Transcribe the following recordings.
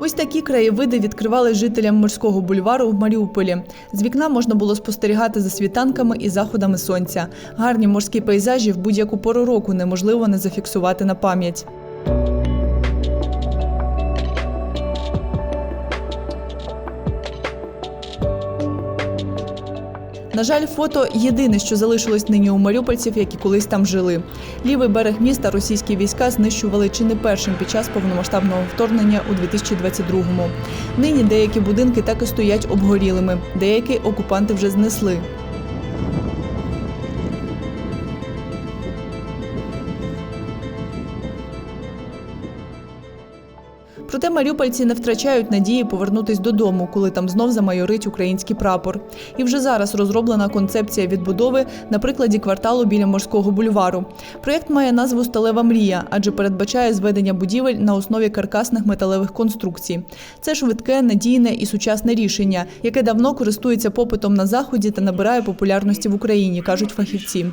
Ось такі краєвиди відкривали жителям морського бульвару в Маріуполі. З вікна можна було спостерігати за світанками і заходами сонця. Гарні морські пейзажі в будь-яку пору року неможливо не зафіксувати на пам'ять. На жаль, фото єдине, що залишилось нині у маріупольців, які колись там жили. Лівий берег міста російські війська знищували чи не першим під час повномасштабного вторгнення у 2022-му. Нині деякі будинки так і стоять обгорілими, деякі окупанти вже знесли. Проте маріупольці не втрачають надії повернутись додому, коли там знов замайорить український прапор. І вже зараз розроблена концепція відбудови на прикладі кварталу біля морського бульвару. Проєкт має назву Сталева мрія, адже передбачає зведення будівель на основі каркасних металевих конструкцій. Це швидке, надійне і сучасне рішення, яке давно користується попитом на заході та набирає популярності в Україні, кажуть фахівці.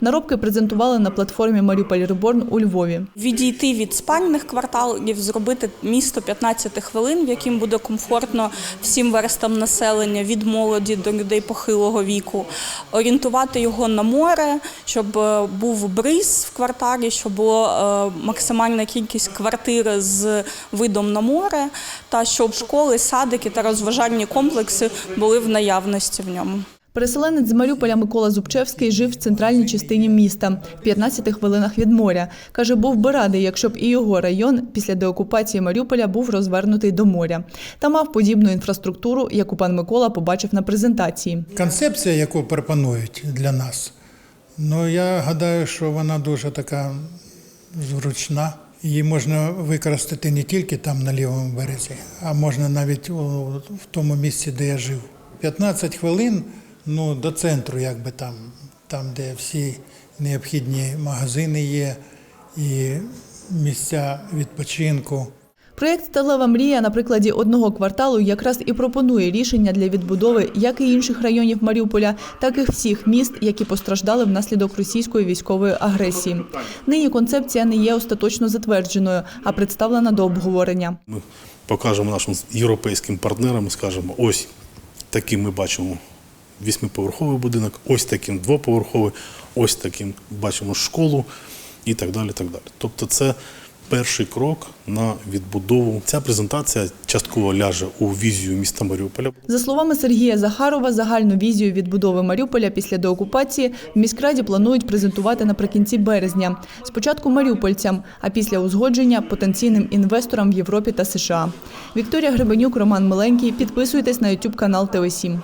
Наробки презентували на платформі Маріуполь Реборн у Львові. відійти від спальних кварталів, зробити місто 15 хвилин, в яким буде комфортно всім верстам населення від молоді до людей похилого віку, орієнтувати його на море, щоб е, був бриз в кварталі, щоб була е, максимальна кількість квартир з видом на море, та щоб школи, садики та розважальні комплекси були в наявності в ньому. Переселенець з Маріуполя Микола Зубчевський жив в центральній частині міста в 15 хвилинах від моря. Каже, був би радий, якщо б і його район після деокупації Маріуполя був розвернутий до моря та мав подібну інфраструктуру, яку пан Микола побачив на презентації. Концепція, яку пропонують для нас, ну я гадаю, що вона дуже така зручна. Її можна використати не тільки там на лівому березі, а можна навіть в тому місці, де я жив. 15 хвилин ну, до центру, якби там, там, де всі необхідні магазини є, і місця відпочинку. Проєкт Сталева мрія на прикладі одного кварталу якраз і пропонує рішення для відбудови як і інших районів Маріуполя, так і всіх міст, які постраждали внаслідок російської військової агресії. Нині концепція не є остаточно затвердженою, а представлена до обговорення. Ми покажемо нашим європейським партнерам і скажемо, ось таким ми бачимо вісьмиповерховий будинок, ось таким двоповерховий, ось таким бачимо школу і так далі. так далі. Тобто це перший крок на відбудову. Ця презентація частково ляже у візію міста Маріуполя. За словами Сергія Захарова, загальну візію відбудови Маріуполя після деокупації в міськраді планують презентувати наприкінці березня. Спочатку маріупольцям, а після узгодження потенційним інвесторам в Європі та США. Вікторія Гребенюк, Роман Миленький. Підписуйтесь на YouTube канал ТВ7.